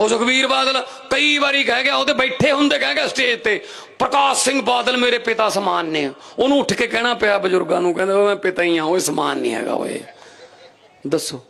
ਉਹ ਸੁਖਬੀਰ ਬਾਦਲ ਕਈ ਵਾਰੀ ਕਹਿ ਗਿਆ ਉਹਦੇ ਬੈਠੇ ਹੁੰਦੇ ਕਹਿ ਗਿਆ ਸਟੇਜ ਤੇ ਪ੍ਰਕਾਸ਼ ਸਿੰਘ ਬਾਦਲ ਮੇਰੇ ਪਿਤਾ ਸਮਾਨ ਨੇ। ਉਹਨੂੰ ਉੱਠ ਕੇ ਕਹਿਣਾ ਪਿਆ ਬਜ਼ੁਰਗਾਂ ਨੂੰ ਕਹਿੰਦੇ ਉਹ ਮੈਂ ਪਿਤਾ ਹੀ ਆ ਉਹ ਸਮਾਨ ਨਹੀਂ ਹੈਗਾ ਓਏ। ਦੱਸੋ।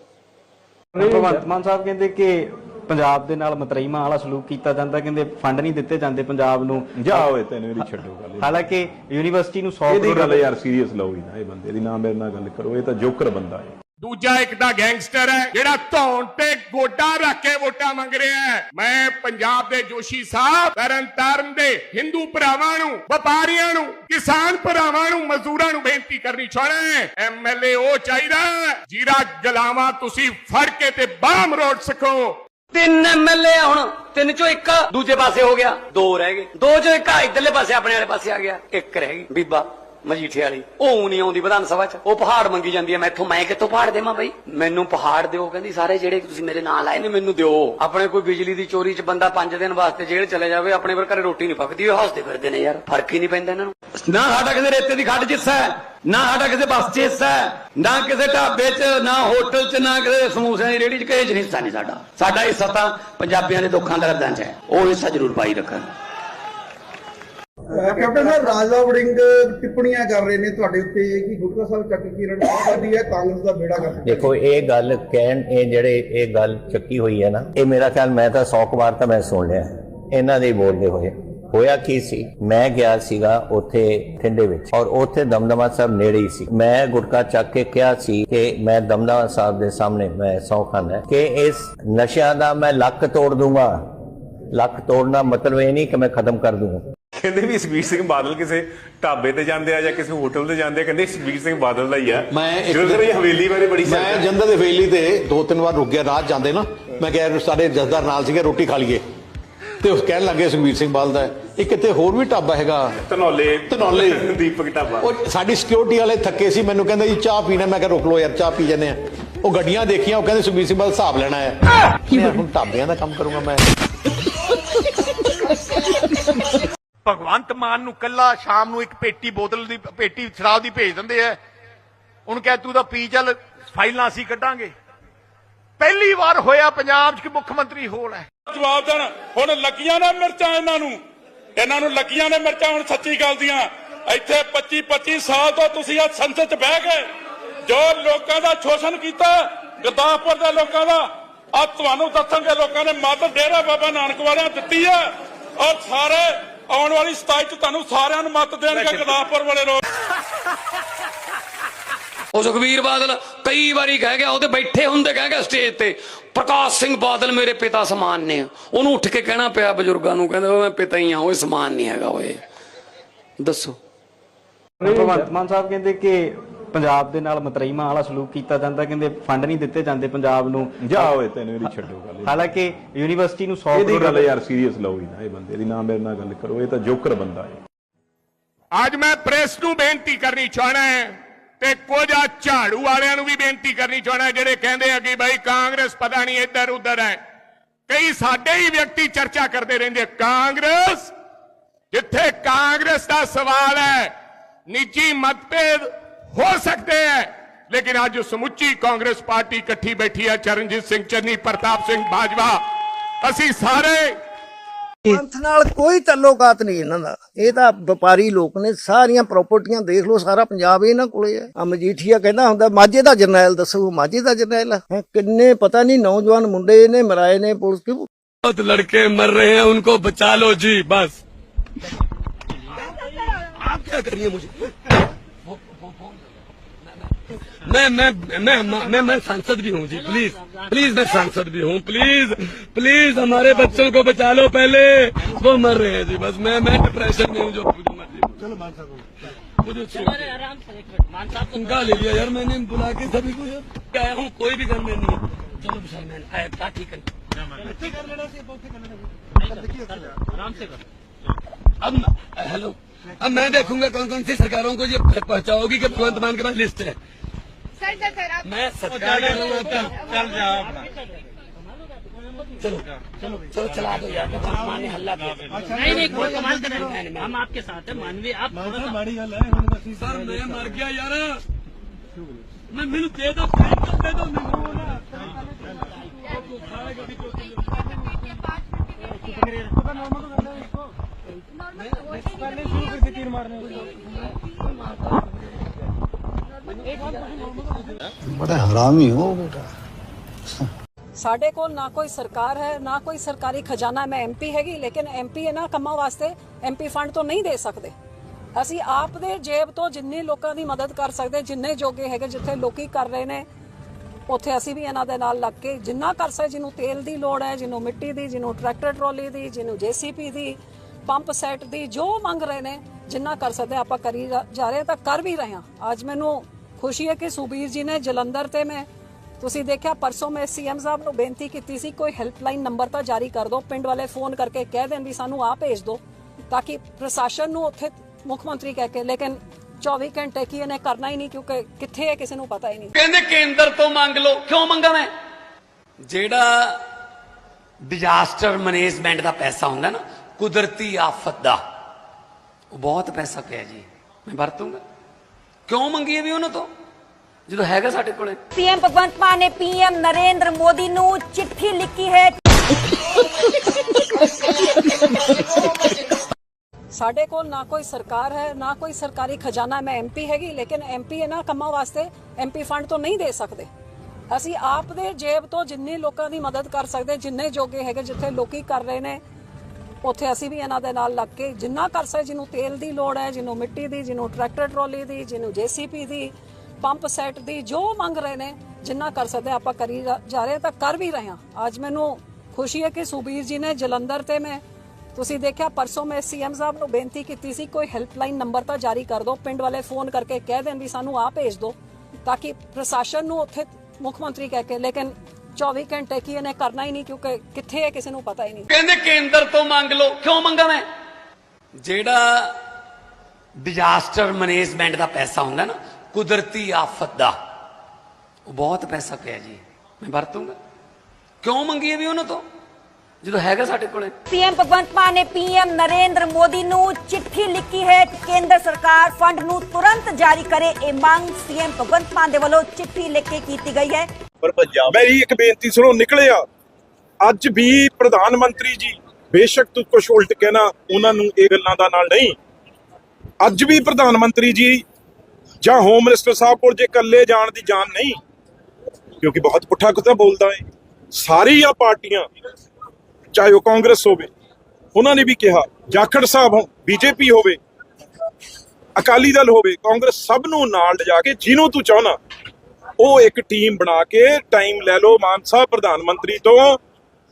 ਭਗਵੰਤ ਮਾਨ ਸਾਹਿਬ ਕਹਿੰਦੇ ਕਿ ਪੰਜਾਬ ਦੇ ਨਾਲ ਮਤਰਈਮਾ ਵਾਲਾ ਸਲੂਕ ਕੀਤਾ ਜਾਂਦਾ ਕਹਿੰਦੇ ਫੰਡ ਨਹੀਂ ਦਿੱਤੇ ਜਾਂਦੇ ਪੰਜਾਬ ਨੂੰ। ਜਾ ਓਏ ਤੈਨੂੰ ਇਹਦੀ ਛੱਡੋ ਗੱਲ। ਹਾਲਾਂਕਿ ਯੂਨੀਵਰਸਿਟੀ ਨੂੰ 100 ਇਹਦੀ ਕਰੋੜ ਗੱਲ ਯਾਰ ਸੀਰੀਅਸ ਲਓ ਹੀ ਨਾ ਇਹ ਬੰਦੇ ਦੀ ਨਾ ਮੇਰੇ ਨਾਲ ਗੱਲ ਕਰੋ ਇਹ ਤਾਂ ਜੋਕਰ ਬੰਦਾ ਹੈ। ਦੂਜਾ ਇੱਕ ਦਾ ਗੈਂਗਸਟਰ ਹੈ ਜਿਹੜਾ ਧੌਣ ਤੇ ਗੋਡਾ ਰੱਖ ਕੇ ਵੋਟਾਂ ਮੰਗ ਰਿਹਾ ਹੈ। ਮੈਂ ਪੰਜਾਬ ਦੇ ਜੋਸ਼ੀ ਸਾਹਿਬ ਤਰਨ ਤਾਰਨ ਦੇ ਹਿੰਦੂ ਭਰਾਵਾਂ ਨੂੰ ਵਪਾਰੀਆਂ ਨੂੰ ਕਿਸਾਨ ਭਰਾਵਾਂ ਨੂੰ ਮਜ਼ਦੂਰਾਂ ਨੂੰ ਬੇਨਤੀ ਕਰਨੀ ਚਾਹੁੰਦਾ ਹੈ। ਐਮਐਲਏ ਉਹ ਚਾਹੀਦਾ ਹੈ, ਜਿਹੜਾ ਗਲਾਵਾਂ ਤੁਸੀਂ ਫੜ ਕੇ ਤੇ ਬਾਹਮ ਰੋਡ ਸਕੋ। ਤਿੰਨ ਐਮਐਲਏ ਆ ਹੁਣ ਤਿੰਨ ਚੋਂ ਇੱਕ ਦੂਜੇ ਪਾਸੇ ਹੋ ਗਿਆ। ਦੋ ਰਹਿ ਗਏ। ਦੋ ਚੋਂ ਇੱਕ ਇਧਰਲੇ ਪਾਸੇ ਆਪਣੇ ਵਾਲੇ ਪਾਸੇ ਆ ਗਿਆ। ਇੱਕ ਰਹਿ ਗਈ। ਬੀਬਾ। ਮਜੀਠੇ ਵਾਲੀ। ਉਹ ਨਹੀਂ ਆਉਂਦੀ ਵਿਧਾਨ ਸਭਾ ਚ। ਉਹ ਪਹਾੜ ਮੰਗੀ ਜਾਂਦੀ ਹੈ ਮੈਥੋਂ ਮੈਂ ਕਿੱਥੋਂ ਪਹਾੜ ਦੇਵਾਂ ਬਈ? ਮੈਨੂੰ ਪਹਾੜ ਦਿਓ, ਕਹਿੰਦੀ ਸਾਰੇ ਜਿਹੜੇ ਤੁਸੀਂ ਮੇਰੇ ਨਾਲ ਆਏ ਨੇ, ਮੈਨੂੰ ਦਿਓ। ਆਪਣੇ ਕੋਈ ਬਿਜਲੀ ਦੀ ਚੋਰੀ ਚ ਬੰਦਾ 5 ਦਿਨ ਵਾਸਤੇ ਜੇਲ੍ਹ ਚਲੇ ਜਾਵੇ, ਆਪਣੇ ਵਰ ਘਰੇ ਰੋਟੀ ਨਹੀਂ ਪੱਕਦੀ, ਉਹ ਹੱਸਦੇ ਫਿਰਦੇ ਨੇ ਯਾਰ। ਫ਼ਰਕ ਹੀ ਨਹੀਂ ਪੈਂਦਾ ਇਹਨਾਂ ਨੂੰ। ਨਾ ਸਾਡਾ ਕਿਸੇ ਰੇਤੇ ਦੀ ਖੱਡ 'ਚ ਹਿੱਸਾ ਨਾ ਸਾਡਾ ਕਿਸੇ ਬੱਸ 'ਚ ਹਿੱਸਾ ਨਾ ਕਿਸੇ ਢਾਬੇ 'ਚ, ਨਾ ਹੋਟਲ 'ਚ, ਨਾ ਕਿਸੇ ਸਮੋਸਿਆਂ ਦੀ ਰੇਹੜੀ 'ਚ, ਕਿਸੇ 'ਚ ਹਿੱਸਾ ਨਹੀਂ ਸਾਡਾ। ਸਾਡਾ ਹਿੱਸਾ ਤਾਂ ਪੰਜਾਬੀਆਂ ਦੇ ਦੁੱਖਾਂ ਦਰਦਾਂ 'ਚ ਹੈ। ਉਹ ਹਿੱਸਾ ਜ਼ਰੂਰ ਪਾਈ ਰੱਖਣ। ਕੈਪਟਨ ਸਾਹਿਬ, ਰਾਜਾ ਵੜਿੰਗ ਟਿੱਪਣੀਆਂ ਕਰ ਰਹੇ ਨੇ ਤੁਹਾਡੇ ਉੱਤੇ ਕਿ ਗੁਟਕਾ ਸਾਹਿਬ ਚੱਕ ਕੀ ਰਣਨੀਤੀ ਕਰਦੀ ਹੈ, ਕਾਂਗਰਸ ਦਾ ਬੇੜਾ ਕਰ ਦੇਖੋ, ਇਹ ਗੱਲ ਕਹਿਣ, ਇਹ ਜਿਹੜੇ ਇਹ ਗੱਲ ਚੱਕੀ ਹੋਈ ਹੈ ਨਾ, ਇਹ ਮੇਰਾ ਖਿਆਲ ਮੈਂ ਤਾਂ 100 ਵਾਰ ਤਾਂ ਮੈਂ ਸੁਣ ਲਿਆ। ਇਹਨਾਂ ਦੇ ਬੋਲਦੇ ਹੋਏ। ਹੋਇਆ ਕੀ ਸੀ? ਮੈਂ ਗਿਆ ਸੀਗਾ ਉੱਥੇ ਠੰਡੇ ਵਿੱਚ ਔਰ ਉੱਥੇ ਦਮਦਮਾ ਸਾਹਿਬ ਨੇੜੇ ਹੀ ਸੀ। ਮੈਂ ਗੁਟਕਾ ਚੱਕ ਕੇ ਕਿਹਾ ਸੀ ਕਿ ਮੈਂ ਦਮਦਮਾ ਸਾਹਿਬ ਦੇ ਸਾਹਮਣੇ ਮੈਂ ਸੌ ਖਾਨਾ ਕਿ ਇਸ ਨਸ਼ਿਆਂ ਦਾ ਮੈਂ ਲੱਕ ਤੋੜ ਦੂੰਗਾ। ਲੱਕ ਤੋੜਨਾ ਮਤਲਬ ਇਹ ਨਹੀਂ ਕਿ ਮੈਂ ਖਤਮ ਕਰ ਦੂੰਗਾ। ਕਹਿੰਦੇ ਵੀ ਸੁਖਬੀਰ ਸਿੰਘ ਬਾਦਲ ਕਿਸੇ ਢਾਬੇ ਤੇ ਜਾਂਦੇ ਆ ਜਾਂ ਕਿਸੇ ਹੋਟਲ ਤੇ ਜਾਂਦੇ ਆ ਕਹਿੰਦੇ ਸੁਖਬੀਰ ਸਿੰਘ ਬਾਦਲ ਦਾ ਹੀ ਆ। ਮੈਂ ਇੱਕ ਜਦੋਂ ਹਵੇਲੀ ਬਾਰੇ ਬੜੀ ਮੈਂ ਜੰਦਰ ਦੇ ਹਵੇਲੀ ਤੇ ਦੋ ਤਿੰਨ ਵਾਰ ਰੁਕ ਗਿਆ ਰਾਤ ਜਾਂਦੇ ਨਾ ਮੈਂ ਕਿਹਾ ਸਾਡੇ ਜਸਦਾਰ ਨਾਲ ਸੀਗੇ ਰੋਟੀ ਖਾ ਲਈਏ। ਤੇ ਉਸ ਕਹਿਣ ਲੱਗੇ ਸੁਖਬੀਰ ਸਿੰਘ ਬਾਦਲ ਦਾ ਹੈ। ਇੱਕ ਇੱਥੇ ਹੋਰ ਵੀ ਢਾਬਾ ਹੈਗਾ? ਧਨੌਲੇ। ਧਨੌਲੇ। ਦੀਪਕ ਢਾਬਾ। ਉਹ ਸਾਡੀ ਸਿਕਿਉਰਿਟੀ ਵਾਲੇ ਥੱਕੇ ਸੀ ਮੈਨੂੰ ਕਹਿੰਦੇ ਜੀ ਚਾਹ ਪੀਣਾ ਮੈਂ ਕਿਹਾ ਰੁਕ ਲਓ ਯਾਰ ਚਾਹ ਪੀ ਜੰਨੇ ਆ। ਉਹ ਗੱਡੀਆਂ ਦੇਖੀਆਂ ਉਹ ਕਹਿੰਦੇ ਸੁਖਬੀਰ ਸਿੰਘ ਬਾਦਲ ਹਿਸਾਬ ਲੈਣਾ ਹੈ ਮੈਂ ਹੁਣ ਢਾਬਿਆਂ ਦਾ ਕੰਮ ਕਰੂੰਗਾ ਮੈਂ। ਭਗਵੰਤ ਮਾਨ ਨੂੰ ਕੱਲਾ ਸ਼ਾਮ ਨੂੰ ਇੱਕ ਪੇਟੀ ਬੋਤਲ ਦੀ, ਪੇਟੀ ਸ਼ਰਾਬ ਦੀ ਭੇਜ ਦਿੰਦੇ ਐ ਉਹਨੂੰ ਕਹਿ ਤੂੰ ਤਾਂ ਪੀ ਚੱਲ, ਫਾਈਲਾਂ ਅਸੀਂ ਕੱਢਾਂਗੇ। ਪਹਿਲੀ ਵਾਰ ਹੋਇਆ ਪੰਜਾਬ 'ਚ ਕਿ ਮੁੱਖ ਮੰਤਰੀ ਹੋਲ ਹੈ। ਜਵਾਬ ਦੇਣ, ਹੁਣ ਲੱਗੀਆਂ ਨੇ ਮਿਰਚਾਂ ਇਹਨਾਂ ਨੂੰ। ਇਹਨਾਂ ਨੂੰ ਲੱਗੀਆਂ ਨੇ ਮਿਰਚਾਂ, ਹੁਣ ਸੱਚੀ ਗੱਲ ਦੀਆਂ। ਇੱਥੇ 25 25 ਸਾਲ ਤੋਂ ਤੁਸੀਂ ਆ ਸੰਸਦ 'ਚ ਬਹਿ ਗਏ। ਜੋ ਲੋਕਾਂ ਦਾ ਸ਼ੋਸ਼ਣ ਕੀਤਾ, ਗੁਰਦਾਸਪੁਰ ਦੇ ਲੋਕਾਂ ਦਾ ਆ ਤੁਹਾਨੂੰ ਦੱਸਾਂਗੇ ਲੋਕਾਂ ਨੇ ਮਦਦ ਡੇਰਾ ਬਾਬਾ ਨਾਨਕ ਵਾਲਿਆਂ ਦਿੱਤੀ ਆ। ਔਰ ਸਾਰੇ ਆਉਣ ਵਾਲੀ 27 ਚ ਤੁਹਾਨੂੰ ਸਾਰਿਆਂ ਨੂੰ ਮੱਤ ਦੇਣਗੇ ਗੁਰਦਾਸਪੁਰ ਵਾਲੇ ਲੋਕ ਉਹ ਸੁਖਬੀਰ ਬਾਦਲ ਕਈ ਵਾਰੀ ਕਹਿ ਗਿਆ ਉਹਦੇ ਬੈਠੇ ਹੁੰਦੇ ਕਹਿ ਗਿਆ ਸਟੇਜ ਤੇ। ਪ੍ਰਕਾਸ਼ ਸਿੰਘ ਬਾਦਲ ਮੇਰੇ ਪਿਤਾ ਸਮਾਨ ਨੇ। ਉਹਨੂੰ ਉੱਠ ਕੇ ਕਹਿਣਾ ਪਿਆ ਬਜ਼ੁਰਗਾਂ ਨੂੰ ਕਹਿੰਦੇ ਉਹ ਮੈਂ ਪਿਤਾ ਹੀ ਆ ਉਹ ਸਮਾਨ ਨਹੀਂ ਹੈਗਾ ਓਏ। ਦੱਸੋ। ਭਗਵੰਤ ਮਾਨ ਸਾਹਿਬ ਕਹਿੰਦੇ ਕਿ ਪੰਜਾਬ ਦੇ ਨਾਲ ਮਤਰਈਮਾ ਵਾਲਾ ਸਲੂਕ ਕੀਤਾ ਜਾਂਦਾ ਕਹਿੰਦੇ ਫੰਡ ਨਹੀਂ ਦਿੱਤੇ ਜਾਂਦੇ ਪੰਜਾਬ ਨੂੰ। ਜਾ ਓਏ ਤੈਨੂੰ ਇਹਦੀ ਛੱਡੋ ਗੱਲ। ਹਾਲਾਂਕਿ ਯੂਨੀਵਰਸਿਟੀ ਨੂੰ 100 ਇਹਦੀ ਗੱਲ ਕਰੋੜ ਯਾਰ ਸੀਰੀਅਸ ਲਓ ਹੀ ਨਾ ਇਹ ਬੰਦੇ ਦੀ ਨਾ ਮੇਰੇ ਨਾਲ ਗੱਲ ਕਰੋ ਇਹ ਤਾਂ ਜੋਕਰ ਬੰਦਾ ਹੈ। ਅੱਜ ਮੈਂ ਪ੍ਰੈਸ ਨੂੰ ਬੇਨਤੀ ਕਰਨੀ ਚਾਹਣਾ ਹੈ ਤੇ ਕੁਝ ਆ ਝਾੜੂ ਵਾਲਿਆਂ ਨੂੰ ਵੀ ਬੇਨਤੀ ਕਰਨੀ ਚਾਹਣਾ ਜਿਹੜੇ ਕਹਿੰਦੇ ਆ ਕਿ ਭਾਈ ਕਾਂਗਰਸ ਪਤਾ ਨਹੀਂ ਇੱਧਰ ਉੱਧਰ ਹੈ। ਕਈ ਸਾਡੇ ਹੀ ਵਿਅਕਤੀ ਚਰਚਾ ਕਰਦੇ ਰਹਿੰਦੇ ਕਾਂਗਰਸ ਜਿੱਥੇ ਕਾਂਗਰਸ ਦਾ ਸਵਾਲ ਹੈ ਨਿੱਜੀ ਮਤਭੇਦ ਹੋ ਸਕਦੇ ਹੈ ਲੇਕਿਨ ਅੱਜ ਸਮੁੱਚੀ ਕਾਂਗਰਸ ਪਾਰਟੀ ਇਕੱਠੀ ਬੈਠੀ ਹੈ ਚਰਨਜੀਤ ਸਿੰਘ ਚੰਨੀ ਪ੍ਰਤਾਪ ਸਿੰਘ ਬਾਜਵਾ ਅਸੀਂ ਸਾਰੇ ਪੰਥ ਨਾਲ ਕੋਈ ਤਾਲੁਕਾਤ ਨਹੀਂ ਇਹਨਾਂ ਦਾ ਇਹ ਤਾਂ ਵਪਾਰੀ ਲੋਕ ਨੇ ਸਾਰੀਆਂ ਪ੍ਰਾਪਰਟੀਆਂ ਦੇਖ ਲਓ ਸਾਰਾ ਪੰਜਾਬ ਇਹਨਾਂ ਕੋਲੇ ਹੈ ਆ ਮਜੀਠੀਆ ਕਹਿੰਦਾ ਹੁੰਦਾ ਮਾਝੇ ਦਾ ਜਰਨੈਲ ਦੱਸੋ ਮਾਝੇ ਦਾ ਜਰਨੈਲ ਹੈ ਕਿੰਨੇ ਪਤਾ ਨਹੀਂ ਨੌਜਵਾਨ ਮੁੰਡੇ ਨੇ ਮਰਾਏ ਨੇ ਪੁਲਿਸ ਕੀ बहुत लड़के मर रहे हैं उनको बचा लो जी बस आप क्या करिए मुझे मैं मैं मैं मैं मैं सांसद भी हूँ जी प्लीज़ प्लीज़ मैं सांसद भी हूँ प्लीज़ प्लीज़ हमारे बच्चों को बचा लो पहले। वो मर रहे हैं जी बस मैं मैं डिप्रेशन में हूँ जो चलो मुझे उनका ले लिया यार मैंने बुला के सभी को आया हूँ? कोई भी घर में नहीं है। चलो सर मैंने आया था ठीक है अब हेलो अब मैं देखूँगा कौन कौन सी सरकारों को ये पहुंचाओगी कि भगवंत मान के पास लिस्ट है। चलो चला दो यार माने हल्ला अच्छा, अच्छा, नहीं नहीं कोई कमाल हम आपके साथ है मानवीय आप तो बड़ी गल है सर मैं मर गया यार। मैं मेनू तो दे दो दे दो मेनू ना। शुरू करके तीर मारने। ਬੜਾ ਹਰਾਮੀ ਹੋ ਬੇਟਾ ਸਾਡੇ ਕੋਲ ਨਾ ਕੋਈ ਸਰਕਾਰ ਹੈ ਨਾ ਕੋਈ ਸਰਕਾਰੀ ਖਜ਼ਾਨਾ ਮੈਂ ਐਮਪੀ ਹੈਗੀ ਲੇਕਿਨ ਐਮਪੀ ਇਹਨਾਂ ਕੰਮਾਂ ਵਾਸਤੇ ਐਮਪੀ ਫੰਡ ਤੋਂ ਨਹੀਂ ਦੇ ਸਕਦੇ ਅਸੀਂ ਆਪ ਦੇ ਜੇਬ ਤੋਂ ਜਿੰਨੇ ਲੋਕਾਂ ਦੀ ਮਦਦ ਕਰ ਸਕਦੇ ਜਿੰਨੇ ਜੋਗੇ ਹੈਗੇ ਜਿੱਥੇ ਲੋਕੀ ਕਰ ਰਹੇ ਨੇ ਉੱਥੇ ਅਸੀਂ ਵੀ ਇਹਨਾਂ ਦੇ ਨਾਲ ਲੱਗ ਕੇ ਜਿੰਨਾ ਕਰ ਸਕਦੇ ਜਿਹਨੂੰ ਤੇਲ ਦੀ ਲੋੜ ਹੈ ਜਿਹਨੂੰ ਮਿੱਟੀ ਦੀ ਜਿਹਨੂੰ ਟਰੈਕਟਰ ਟਰਾਲੀ ਦੀ ਜਿਹਨੂੰ ਜੀਸੀਪੀ ਦੀ ਪੰਪ ਸੈੱਟ ਦੀ ਜੋ ਮੰਗ ਰਹੇ ਨੇ ਜਿੰਨਾ ਕਰ ਸਕਦੇ ਆਪਾਂ ਕਰੀ ਜਾ ਰਹੇ ਤਾਂ ਕਰ ਵੀ ਰਹੇ ਹਾਂ ਅੱਜ ਮੈਨੂੰ ਖੁਸ਼ੀ ਹੈ ਕਿ ਸੁਬੀਰ ਜੀ ਨੇ ਜਲੰਧਰ ਤੇ ਮੈਂ ਤੁਸੀਂ ਦੇਖਿਆ, ਪਰਸੋਂ ਮੈਂ ਸੀਐਮ ਸਾਹਿਬ ਨੂੰ ਬੇਨਤੀ ਕੀਤੀ ਸੀ, ਕੋਈ ਹੈਲਪਲਾਈਨ ਨੰਬਰ ਤਾਂ ਜਾਰੀ ਕਰ ਦਿਓ, ਪਿੰਡ ਵਾਲੇ ਫੋਨ ਕਰਕੇ ਕਹਿ ਦੇਣ ਵੀ ਸਾਨੂੰ ਆ ਭੇਜ ਦਿਓ, ਤਾਂ ਕਿ ਪ੍ਰਸ਼ਾਸਨ ਨੂੰ ਉੱਥੇ ਮੁੱਖ ਮੰਤਰੀ ਕਹਿ ਕੇ, ਲੇਕਿਨ 24 ਘੰਟੇ ਕੀ ਇਹਨੇ ਕਰਨਾ ਹੀ ਨਹੀਂ, ਕਿਉਂਕਿ ਕਿੱਥੇ ਹੈ ਕਿਸੇ ਨੂੰ ਪਤਾ ਹੀ ਨਹੀਂ। ਕਹਿੰਦੇ ਕੇਂਦਰ ਤੋਂ ਮੰਗ ਲਓ, ਕਿਉਂ ਮੰਗਾ ਮੈਂ? ਜਿਹੜਾ ਡਿਜ਼ਾਸਟਰ ਮੈਨੇਜਮੈਂਟ ਦਾ ਪੈਸਾ ਹੁੰਦਾ ਨਾ, ਕੁਦਰਤੀ ਆਫਤ ਦਾ, ਉਹ ਬਹੁਤ ਪੈਸਾ ਪਿਆ ਜੀ, ਮੈਂ ਵਰਤੂੰਗਾ। ਕਿਉਂ ਮੰਗੀਏ ਵੀ ਉਹਨਾਂ ਤੋਂ? ਜਦੋਂ ਹੈਗਾ ਸਾਡੇ ਕੋਲੇ। ਸੀਐਮ ਭਗਵੰਤ ਮਾਨ ਨੇ ਪੀਐਮ ਨਰਿੰਦਰ ਮੋਦੀ ਨੂੰ ਚਿੱਠੀ ਲਿਖੀ ਹੈ। ਸਾਡੇ ਕੋਲ ਨਾ ਕੋਈ ਸਰਕਾਰ ਹੈ, ਨਾ ਕੋਈ ਸਰਕਾਰੀ ਖਜ਼ਾਨਾ। ਮੈਂ ਐਮਪੀ ਹੈਗੀ, ਲੇਕਿਨ ਐਮਪੀ ਇਹਨਾਂ ਕੰਮਾਂ ਵਾਸਤੇ ਐਮਪੀ ਫੰਡ ਤੋਂ ਨਹੀਂ ਦੇ ਸਕਦੇ। ਅਸੀਂ ਆਪ ਦੇ ਜੇਬ ਤੋਂ ਜਿੰਨੀ ਲੋਕਾਂ ਦੀ ਮਦਦ ਕਰ ਸਕਦੇ, ਜਿੰਨੇ ਜੋਗੇ ਹੈਗੇ, ਜਿੱਥੇ ਲੋਕੀ ਕਰ ਰਹੇ ਨੇ ਉੱਥੇ ਅਸੀਂ ਵੀ ਇਹਨਾਂ ਦੇ ਨਾਲ ਲੱਗ ਕੇ ਜਿੰਨਾ ਕਰ ਸਕਦੇ, ਜਿਹਨੂੰ ਤੇਲ ਦੀ ਲੋੜ ਹੈ, ਜਿਹਨੂੰ ਮਿੱਟੀ ਦੀ, ਜਿਹਨੂੰ ਟਰੈਕਟਰ ਟਰਾਲੀ ਦੀ, ਜਿਹਨੂੰ ਜੀਸੀਪੀ ਦੀ ਪੰਪ ਸੈੱਟ ਦੀ, ਜੋ ਮੰਗ ਰਹੇ ਨੇ, ਜਿੰਨਾ ਕਰ ਸਕਦੇ ਆਪਾਂ ਕਰੀ ਜਾ ਰਹੇ ਤਾਂ ਕਰ ਵੀ ਰਹੇ ਹਾਂ। ਅੱਜ ਮੈਨੂੰ ਖੁਸ਼ੀ ਹੈ ਕਿ ਸੁਬੀਰ ਜੀ ਨੇ ਜਲੰਧਰ ਤੇ ਮੈਂ, ਤੁਸੀਂ ਦੇਖਿਆ ਪਰਸੋਂ ਮੈਂ ਸੀਐਮ ਸਾਹਿਬ ਨੂੰ ਬੇਨਤੀ ਕੀਤੀ ਸੀ, ਕੋਈ ਹੈਲਪਲਾਈਨ ਨੰਬਰ ਤਾਂ ਜਾਰੀ ਕਰ ਦਿਓ, ਪਿੰਡ ਵਾਲੇ ਫੋਨ ਕਰਕੇ ਕਹਿ ਦੇਣ ਵੀ ਸਾਨੂੰ ਆ ਭੇਜ ਦਿਓ, ਤਾਂ ਕਿ ਪ੍ਰਸ਼ਾਸਨ ਨੂੰ ਉੱਥੇ ਮੁੱਖ ਮੰਤਰੀ ਕਹਿ ਕੇ, ਲੇਕਿਨ 24 ਘੰਟੇ ਕੀ ਇਹਨੇ ਕਰਨਾ ਹੀ ਨਹੀਂ ਕਿਉਂਕਿ ਕਿੱਥੇ ਹੈ ਕਿਸੇ ਨੂੰ ਪਤਾ ਹੀ ਨਹੀਂ। ਕਹਿੰਦੇ ਕੇਂਦਰ ਤੋਂ ਮੰਗ ਲਓ ਕਿਉਂ ਮੰਗਾ ਮੈਂ? ਜਿਹੜਾ ਡਿਜ਼ਾਸਟਰ ਮੈਨੇਜਮੈਂਟ ਦਾ ਪੈਸਾ ਹੁੰਦਾ ਨਾ ਕੁਦਰਤੀ ਆਫਤ ਦਾ ਉਹ ਬਹੁਤ ਪੈਸਾ ਪਿਆ ਜੀ ਮੈਂ ਵਰਤੂੰਗਾ। ਕਿਉਂ ਮੰਗੀਏ ਵੀ ਉਹਨਾਂ ਤੋਂ? ਜਦੋਂ ਹੈਗਾ ਸਾਡੇ ਕੋਲੇ। ਸੀਐਮ ਭਗਵੰਤ ਮਾਨ ਨੇ ਪੀਐਮ ਨਰਿੰਦਰ ਮੋਦੀ ਨੂੰ ਚਿੱਠੀ ਲਿਖੀ ਹੈ ਕਿ ਕੇਂਦਰ ਸਰਕਾਰ ਫੰਡ ਨੂੰ ਤੁਰੰਤ ਜਾਰੀ ਕਰੇ ਇਹ ਮੰਗ ਸੀਐਮ ਭਗਵੰਤ ਮਾਨ ਦੇ ਵੱਲੋਂ ਚਿੱਠੀ ਲਿਖ ਕੇ ਕੀਤੀ ਗਈ ਹੈ। ਪਰ ਪੰਜਾਬ ਮੇਰੀ ਇੱਕ ਬੇਨਤੀ ਸੁਣੋ ਨਿਕਲਿਆ ਅੱਜ ਵੀ ਪ੍ਰਧਾਨ ਮੰਤਰੀ ਜੀ, ਬੇਸ਼ੱਕ ਤੂੰ ਕੁਝ ਉਲਟ ਕਹਿਣਾ, ਉਹਨਾਂ ਨੂੰ ਇਹ ਗੱਲਾਂ ਦਾ ਨਾਲ ਨਹੀਂ। ਅੱਜ ਵੀ ਪ੍ਰਧਾਨ ਮੰਤਰੀ ਜੀ ਜਾਂ ਹੋਮ ਮਿਨਿਸਟਰ ਸਾਹਿਬ ਕੋਲ ਜੇ ਇਕੱਲੇ ਜਾਣ ਦੀ ਜਾਨ ਨਹੀਂ, ਕਿਉਂਕਿ ਬਹੁਤ ਪੁੱਠਾ ਕੁੱਤਾ ਬੋਲਦਾ ਏ, ਸਾਰੀਆਂ ਪਾਰਟੀਆਂ, ਚਾਹੇ ਉਹ ਕਾਂਗਰਸ ਹੋਵੇ, ਉਹਨਾਂ ਨੇ ਵੀ ਕਿਹਾ, ਜਾਖੜ ਸਾਹਿਬ ਹੋ ਬੀਜੇਪੀ ਹੋਵੇ, ਅਕਾਲੀ ਦਲ ਹੋਵੇ, ਕਾਂਗਰਸ ਸਭ ਨੂੰ ਨਾਲ ਲਿਜਾ ਕੇ ਜਿਹਨੂੰ ਤੂੰ ਚਾਹਨਾ ਉਹ ਇੱਕ ਟੀਮ ਬਣਾ ਕੇ ਟਾਈਮ ਲੈ ਲਓ ਮਾਨ ਸਾਹਿਬ ਪ੍ਰਧਾਨ ਮੰਤਰੀ ਤੋਂ,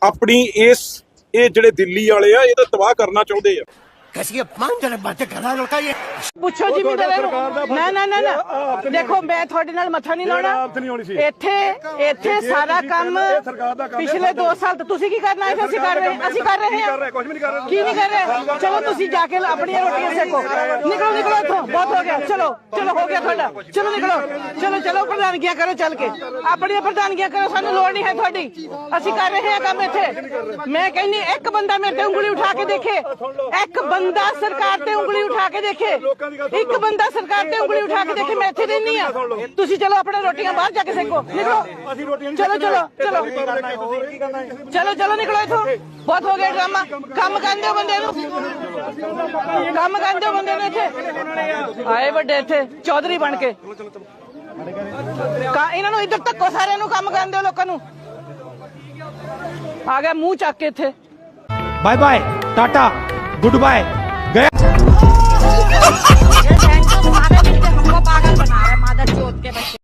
ਆਪਣੀ ਇਸ, ਇਹ ਜਿਹੜੇ ਦਿੱਲੀ ਵਾਲੇ ਆ, ਇਹਦਾ ਤਬਾਹ ਕਰਨਾ ਚਾਹੁੰਦੇ ਆ। ਪੁੱਛੋ ਜੀ ਮੈਨੂੰ ਨਾ ਨਾ ਨਾ ਨਾ। ਦੇਖੋ ਮੈਂ ਤੁਹਾਡੇ ਨਾਲ ਮੱਥਾ ਨਹੀਂ ਲਾਉਣਾ। ਇੱਥੇ ਇੱਥੇ ਸਾਰਾ ਕੰਮ ਪਿਛਲੇ 2 ਸਾਲ ਤੋਂ ਤੁਸੀਂ ਕੀ ਕਰਨਾ ਹੈ? ਅਸੀਂ ਕਰ ਰਹੇ ਅਸੀਂ ਕਰ ਰਹੇ ਹਾਂ। ਕੁਝ ਵੀ ਨਹੀਂ ਕਰ ਰਹੇ ਕੀ ਨਹੀਂ ਕਰ ਰਹੇ? ਚਲੋ ਤੁਸੀਂ ਜਾ ਕੇ ਆਪਣੀਆਂ ਰੋਟੀਆਂ ਸੇਕੋ। ਨਿਕਲੋ ਨਿਕਲੋ ਇੱਥੋਂ। ਬਹੁਤ ਹੋ ਗਿਆ। ਚਲੋ ਚਲੋ ਹੋ ਗਿਆ ਤੁਹਾਡਾ। ਚਲੋ ਨਿਕਲੋ। ਚਲੋ ਚਲੋ ਪ੍ਰਧਾਨਗੀਆਂ ਕਰੋ ਚੱਲ ਕੇ। ਆਪਣੀਆਂ ਪ੍ਰਧਾਨਗੀਆਂ ਕਰੋ ਸਾਨੂੰ ਲੋੜ ਨਹੀਂ ਹੈ ਤੁਹਾਡੀ। ਅਸੀਂ ਕਰ ਰਹੇ ਹਾਂ ਕੰਮ ਇੱਥੇ। ਮੈਂ ਕਹਿੰਨੀ ਇੱਕ ਬੰਦਾ ਮੇਰੇ ਤੇ ਉਂਗਲੀ ਉਠਾ ਕੇ ਦੇਖੇ। ਇੱਕ ਬੰਦਾ ਸਰਕਾਰ ਤੇ ਉਂਗਲੀ ਉਠਾ ਕੇ ਦੇਖੇ। ਇੱਕ ਬੰਦਾ ਸਰਕਾਰ ਤੇ ਉਂਗਲੀ ਉਠਾ ਕੇ ਦੇਖੇ ਮੈਂ ਇੱਥੇ ਰਹਿਣੀ ਆ ਤੁਸੀਂ ਚਲੋ ਆਪਣਾ ਰੋਟੀਆਂ ਬਾਹਰ ਜਾ ਕੇ ਸੇਕੋ। ਨਿਕਲੋ। ਚਲੋ ਚਲੋ ਚਲੋ। ਚਲੋ ਚਲੋ ਨਿਕਲੋ ਇਥੋਂ। ਬਹੁਤ ਹੋ ਗਿਆ ਡਰਾਮਾ। ਕੰਮ ਕਰਦੇ ਬੰਦੇ ਨੂੰ। ਕੰਮ ਕਰਦੇ ਬੰਦੇ ਨੂੰ ਇੱਥੇ। ਆਏ ਵੱਡੇ ਇੱਥੇ ਚੌਧਰੀ ਬਣ ਕੇ। ਕਾ ਇਹਨਾਂ ਨੂੰ ਇੱਧਰ ਧੱਕੋ ਸਾਰਿਆਂ ਨੂੰ ਕੰਮ ਕਰਦੇ ਹੋ ਲੋਕਾਂ ਨੂੰ। ਆ ਗਿਆ ਮੂੰਹ ਚੱਕ ਕੇ ਇੱਥੇ। Bye bye tata good bye गया हमको पागल बना रहा है मादर चोत के बच्चे